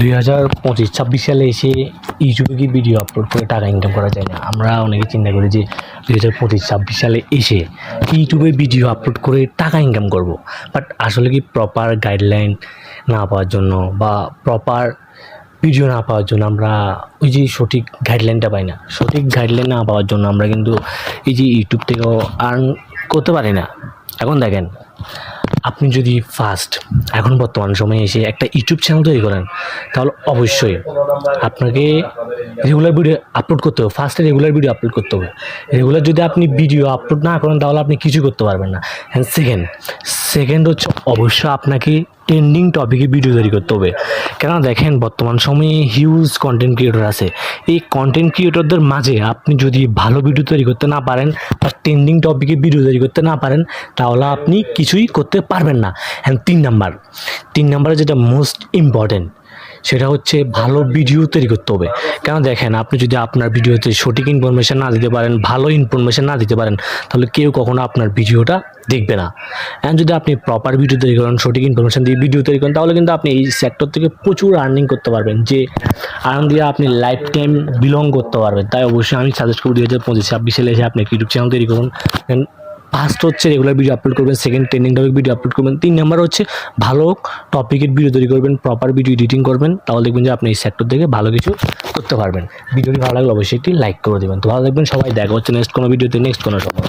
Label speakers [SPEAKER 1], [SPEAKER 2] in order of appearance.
[SPEAKER 1] দুই হাজার পঁচিশ, ছাব্বিশ সালে এসে ইউটিউবে কি ভিডিও আপলোড করে টাকা ইনকাম করা যায় না। আমরা অনেকে চিন্তা করি যে দুই হাজার পঁচিশ, ছাব্বিশ সালে এসে ইউটিউবে ভিডিও আপলোড করে টাকা ইনকাম করব। বাট আসলে কি প্রপার গাইডলাইন না পাওয়ার জন্য বা প্রপার ভিডিও না পাওয়ার জন্য আমরা ওই যে সঠিক গাইডলাইনটা পাই না। সঠিক গাইডলাইন না পাওয়ার জন্য আমরা কিন্তু এই যে ইউটিউব থেকেও আর্ন করতে পারি না। এখন দেখেন আপনি যদি ফার্স্ট এখন বর্তমান সময়ে এসে একটা ইউটিউব চ্যানেল তৈরি করেন, তাহলে অবশ্যই আপনাকে রেগুলার ভিডিও আপলোড করতে হবে। ফার্স্টে রেগুলার ভিডিও আপলোড করতে হবে। রেগুলার যদি আপনি ভিডিও আপলোড না করেন, তাহলে আপনি কিছু করতে পারবেন না। অ্যান্ড সেকেন্ড সেকেন্ড হচ্ছে অবশ্যই আপনাকে ট্রেন্ডিং টপিকে ভিডিও তৈরি করতে হবে। কেন দেখেন, বর্তমান সময়ে হিউজ কন্টেন্ট ক্রিয়েটর আছে। এই কন্টেন্ট ক্রিয়েটরদের মাঝে আপনি যদি ভালো ভিডিও তৈরি করতে না পারেন বা ট্রেন্ডিং টপিকে ভিডিও তৈরি করতে না পারেন, তাহলে আপনি কিছুই করতে পারবেন না। অ্যান্ড তিন নাম্বার, তিন নাম্বারে যেটা মোস্ট ইম্পর্টেন্ট সেটা হচ্ছে ভালো ভিডিও তৈরি করতে হবে। কেন দেখেন, আপনি যদি আপনার ভিডিওতে সঠিক ইনফরমেশান না দিতে পারেন, ভালো ইনফরমেশান না দিতে পারেন, তাহলে কেউ কখনো আপনার ভিডিওটা দেখবে না। অ্যান্ড যদি আপনি প্রপার ভিডিও তৈরি করেন, সঠিক ইনফরমেশান দিয়ে ভিডিও তৈরি করেন, তাহলে কিন্তু আপনি এই সেক্টর থেকে প্রচুর আর্নিং করতে পারবেন, যে আর্ন দিয়ে আপনি লাইফ টাইম বিলং করতে পারবেন। তাই অবশ্যই আমি সাজেস্ট করব দু হাজার পঁচিশ, ছাব্বিশ সালে এসে আপনি ইউটিউব চ্যানেল তৈরি করুন। ফার্স্ট হচ্ছে রেগুলার ভিডিও আপলোড করবেন second trending topic video upload করবেন, তিন নাম্বার হচ্ছে ভালো টপিকের ভিডিও তৈরি করবেন প্রপার ভিডিও এডিটিং করবেন, তাহলে দেখবেন যে আপনি এই সেক্টর থেকে ভালো কিছু করতে পারবেন। ভিডিওটি ভালো লাগলে অবশ্যই একটি লাইক করে দেবেন। তো ভালো থাকবেন, সবাই দেখা হচ্ছে নেক্সট কোনো ভিডিওতে নেক্সট কোনো সময়।